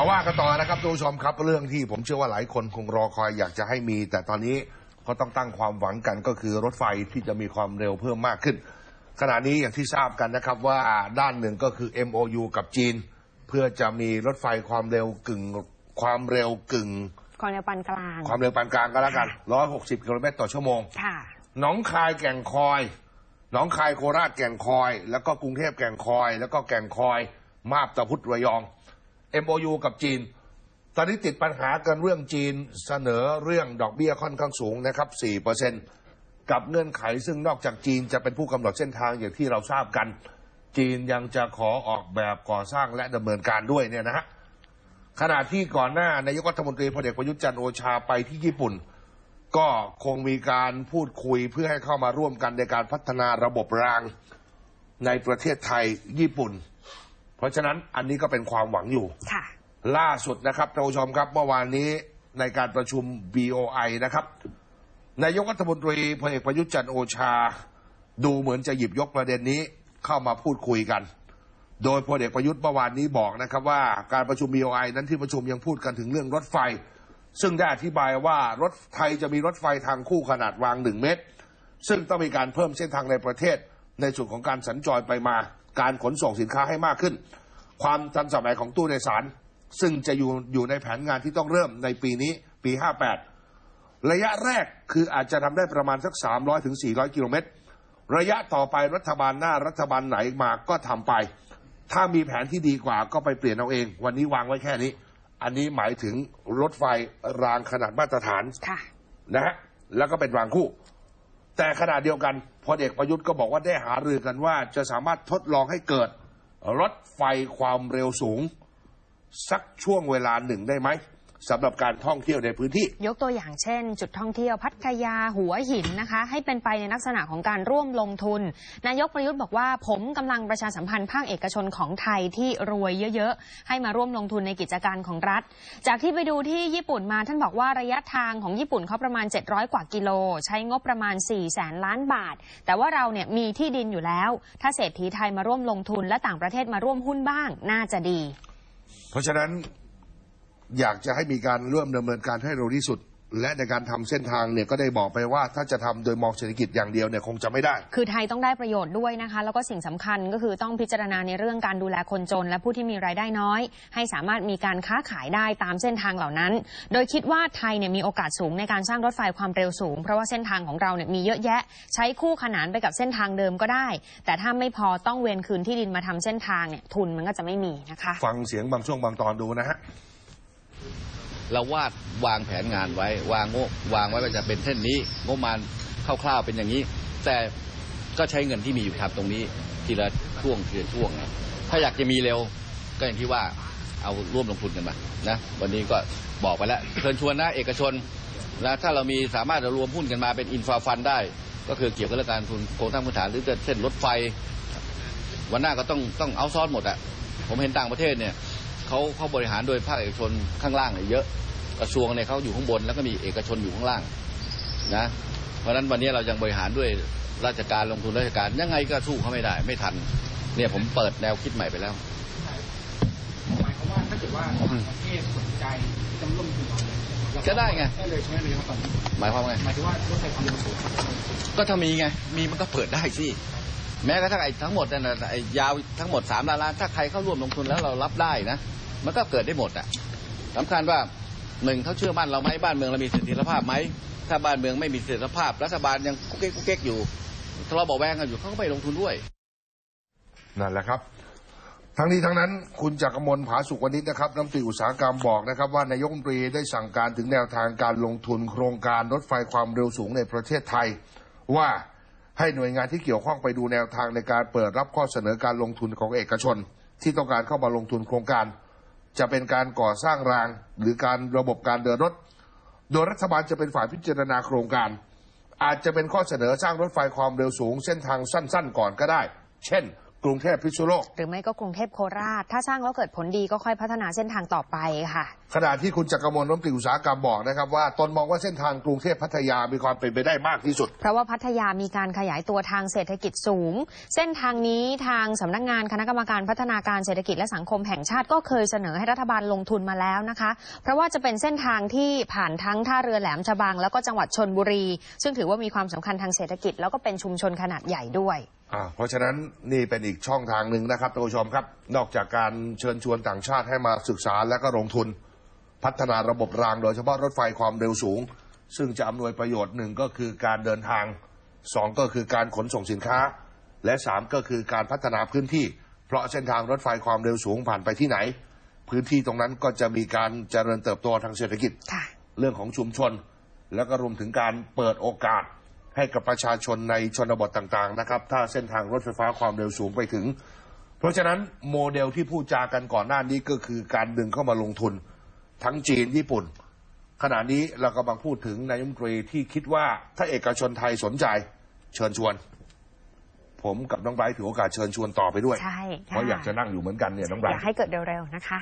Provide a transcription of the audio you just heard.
มาว่ากันต่อนะครับทุกผู้ชมครับเรื่องที่ผมเชื่อว่าหลายคนคงรอคอยอยากจะให้มี แต่ตอนนี้ก็ต้องตั้งความหวังกันก็คือรถไฟที่จะมีความเร็วเพิ่มมากขึ้น ขณะนี้อย่างที่ทราบกันนะครับว่าด้านหนึ่งก็คือ MOU กับจีน เพื่อจะมีรถไฟความเร็วกึ่งความเร็วกึ่ง ความเร็วปานกลาง ความเร็วปานกลางก็แล้วกัน 160 กิโลเมตรต่อชั่วโมงค่ะหนองคายแก่งคอยหนองคายโคราชแก่งคอย แล้วก็กรุงเทพแก่งคอย แล้วก็แก่งคอย มาบตาพุธระยอง MOU กับจีน ตอนนี้ติดปัญหากันเรื่องจีนเสนอเรื่องดอกเบี้ยค่อนข้างสูงนะครับ4%กับเงื่อนไขซึ่งนอกจากจีนจะเป็นผู้กำหนดเส้นทางอย่างที่เราทราบกัน จีนยังจะขอออกแบบก่อสร้างและดำเนินการด้วยเนี่ยนะฮะขณะที่ก่อนหน้านายกรัฐมนตรีพลเอกประยุทธ์จันโอชาไปที่ญี่ปุ่น ก็คงมีการพูดคุยเพื่อให้เข้ามาร่วมกันในการพัฒนาระบบรางในประเทศไทยญี่ปุ่น เพราะฉะนั้นอันนี้ก็เป็นความหวังอยู่ ค่ะ ล่าสุดนะครับท่านผู้ชมครับเมื่อวานนี้ในการประชุม BOI นะครับ นายกรัฐมนตรีพลเอกประยุทธ์จันทร์โอชา ดูเหมือนจะหยิบยกประเด็นนี้เข้ามาพูดคุยกัน โดยพลเอกประยุทธ์เมื่อวานนี้บอกนะครับว่าการประชุม BOI นั้นที่ประชุมยังพูดกันถึงเรื่องรถไฟ ซึ่งได้อธิบายว่ารถไทยจะมีรถไฟทางคู่ขนาดรางหนึ่งเมตร ซึ่งต้องมีการเพิ่มเส้นทางในประเทศในส่วนของการสัญจรไปมา การขนส่งสินค้าให้มากขึ้น ความทันสมัยของตู้โดยสาร ซึ่งจะอยู่อยู่ในแผนงานที่ต้องเริ่มในปีนี้ปี 58 ระยะแรกคืออาจจะทำได้ประมาณสัก 300ถึง400 กิโลเมตร ระยะต่อไปรัฐบาลหน้ารัฐบาลไหนมาก็ทำไป ถ้ามีแผนที่ดีกว่าก็ไปเปลี่ยนเอาเอง วันนี้วางไว้แค่นี้ อันนี้หมายถึงรถไฟรางขนาดมาตรฐานค่ะนะฮะแล้วก็เป็นรางคู่ แต่ขณะเดียวกันพลเอกประยุทธ์ก็บอกว่าได้หารือกันว่า จะสามารถทดลองให้เกิด รถไฟความเร็วสูง สักช่วงเวลาหนึ่งได้ไหม สำหรับการท่องเที่ยวในพื้นที่ ยกตัวอย่างเช่น จุดท่องเที่ยวพัทยาหัวหินนะคะ ให้เป็นไปในลักษณะของการร่วมลงทุน นายกประยุทธ์บอกว่า ผมกำลังประชาสัมพันธ์ภาคเอกชนของไทยที่รวยเยอะๆ ให้มาร่วมลงทุนในกิจการของรัฐ จากที่ไปดูที่ญี่ปุ่นมาท่านบอกว่าระยะทางของญี่ปุ่นเขาประมาณ 700 กว่ากิโล ใช้งบประมาณ4แสนล้านบาท แต่ว่าเราเนี่ยมีที่ดินอยู่แล้ว ถ้าเศรษฐีไทยมาร่วมลงทุนและต่างประเทศมาร่วมหุ้นบ้างน่าจะดี เพราะฉะนั้น อยากจะให้มีการร่วมดำเนินการให้เร็วที่สุด และในการทำเส้นทางเนี่ยก็ได้บอกไปว่าถ้าจะทำโดยมองเศรษฐกิจอย่างเดียวเนี่ยคงจะไม่ได้ คือไทยต้องได้ประโยชน์ด้วยนะคะ แล้วก็สิ่งสำคัญก็คือต้องพิจารณาในเรื่องการดูแลคนจน และผู้ที่มีรายได้น้อย ให้สามารถมีการค้าขายได้ตามเส้นทางเหล่านั้น โดยคิดว่าไทยเนี่ยมีโอกาสสูงในการสร้างรถไฟความเร็วสูง เพราะว่าเส้นทางของเราเนี่ยมีเยอะแยะ ใช้คู่ขนานไปกับเส้นทางเดิมก็ได้ แต่ถ้าไม่พอต้องเวนคืนที่ดินมาทำเส้นทางเนี่ยทุนมันก็จะไม่มีนะคะ ฟังเสียงบางช่วงบางตอนดูนะฮะ เราวาดวางแผนงานไว้ วางงบวางไว้ว่าจะเป็นเส้นนี้งบประมาณคร่าวๆเป็นอย่างนี้ แต่ก็ใช้เงินที่มีอยู่ครับตรงนี้ทีละช่วงทีละช่วงนะถ้าอยากจะมีเร็วก็อย่างที่ว่าเอาร่วมลงทุนกันมานะวันนี้ก็บอกไปแล้วเชิญชวนนะเอกชนนะถ้าเรามีสามารถจะรวมหุ้นกันมาเป็นอินฟราฟันได้ ก็คือเกี่ยวกับเรื่องการทุนโครงสร้างพื้นฐานหรือจะเช่นรถไฟ วันหน้าก็ต้องต้องเอาซอสหมดอะผมเห็นต่างประเทศเนี่ย เขาเขาบริหารโดยภาคเอกชนข้างล่างเนี่ยเยอะกระทรวงเนี่ยเขาอยู่ข้างบนแล้วก็มีเอกชนอยู่ข้างล่างนะเพราะฉะนั้นวันนี้เรายังบริหารด้วยราชการลงทุนราชการยังไงก็สู้เขาไม่ได้ ไม่ทัน เนี่ยผมเปิดแนวคิดใหม่ไปแล้วหมายความว่าถ้าเกิดว่าต่างประเทศสนใจจะร่วมทุนเราเนี่ยเราก็ได้ไงได้เลยใช่ไหมเลยครับตอนนี้หมายความว่าไงหมายถึงว่ารถไฟความเร็วสูงก็ถ้ามีไงมีมันก็เปิดได้สิแม้กระทั่งไอ้ทั้งหมดนั่นนะไอ้ยาวทั้งหมดสามล้านล้านถ้าใครเข้าร่วมลงทุนแล้วเรารับได้นะ มันก็เกิดได้หมดอะสำคัญว่าหนึ่งเขาเชื่อมั่นเราไหมบ้านเมืองเรามีเสถียรภาพไหมถ้าบ้านเมืองไม่มีเสถียรภาพ รัฐบาลยังกุ๊กเก๊กกุ๊กเก๊กอยู่ทะเลาะเบาแวงกันอยู่เขาก็ไม่ลงทุนด้วยนั่นแหละครับทั้งนี้ทั้งนั้นคุณจักรมลผาสุกวณิชนะครับรัฐมนตรีอุตสาหกรรมบอกนะครับว่านายกรัฐมนตรีได้สั่งการถึงแนวทางการลงทุนโครงการรถไฟความเร็วสูงในประเทศไทย ว่าให้หน่วยงานที่เกี่ยวข้องไปดูแนวทางในการเปิดรับข้อเสนอการลงทุนของเอกชน ที่ต้องการเข้ามาลงทุนโครงการ จะเป็นการก่อสร้างราง หรือการระบบการเดินรถ โดยรัฐบาลจะเป็นฝ่ายพิจารณาโครงการ อาจจะเป็นข้อเสนอสร้างรถไฟความเร็วสูง เส้นทางสั้น ๆ ก่อนก็ได้ เช่น กรุงเทพพิษณุโลก หรือไม่ก็กรุงเทพโคราช ถ้าสร้างแล้วเกิดผลดีก็ค่อยพัฒนาเส้นทางต่อไปค่ะ ขณะที่คุณจักรมลน้ำตรีอุตสาหกรรมบอกนะครับว่าตนมองว่าเส้นทางกรุงเทพพัทยามีความเป็นไปได้มากที่สุด เพราะว่าพัทยามีการขยายตัวทางเศรษฐกิจสูง เส้นทางนี้ทางสำนักงานคณะกรรมการพัฒนาการเศรษฐกิจและสังคมแห่งชาติก็เคยเสนอให้รัฐบาลลงทุนมาแล้วนะคะ เพราะว่าจะเป็นเส้นทางที่ผ่านทั้งท่าเรือแหลมฉบังแล้วก็จังหวัดชนบุรี ซึ่งถือว่ามีความสำคัญทางเศรษฐกิจแล้วก็เป็นชุมชนขนาดใหญ่ด้วย อ่าเพราะฉะนั้นนี่เป็นอีกช่องทางหนึ่งนะครับท่านผู้ชมครับ นอกจากการเชิญชวนต่างชาติให้มาศึกษาและก็ลงทุน พัฒนาระบบรางโดยเฉพาะรถไฟความเร็วสูง ซึ่งจะอำนวยประโยชน์หนึ่งก็คือการเดินทางสองก็คือการขนส่งสินค้า และสามก็คือการพัฒนาพื้นที่ เพราะเส้นทางรถไฟความเร็วสูงผ่านไปที่ไหน พื้นที่ตรงนั้นก็จะมีการเจริญเติบโตทางเศรษฐกิจค่ะเรื่องของชุมชน แล้วก็รวมถึงการเปิดโอกาส ให้กับประชาชนในชนบทต่างๆนะครับ ถ้าเส้นทางรถไฟฟ้าความเร็วสูงไปถึง เพราะฉะนั้นโมเดลที่พูดจากันก่อนหน้านี้ก็คือการดึงเข้ามาลงทุน ทั้งจีนญี่ปุ่น ขณะนี้เรากำลังพูดถึงนายกรัฐมนตรีที่คิดว่าถ้าเอกชนไทยสนใจเชิญชวน ผมกับน้องไบรท์ถือโอกาสเชิญชวนต่อไปด้วย ใช่ค่ะเพราะอยากจะนั่งอยู่เหมือนกันเนี่ยน้องไบรอยากท์ให้เกิดเร็วๆนะคะ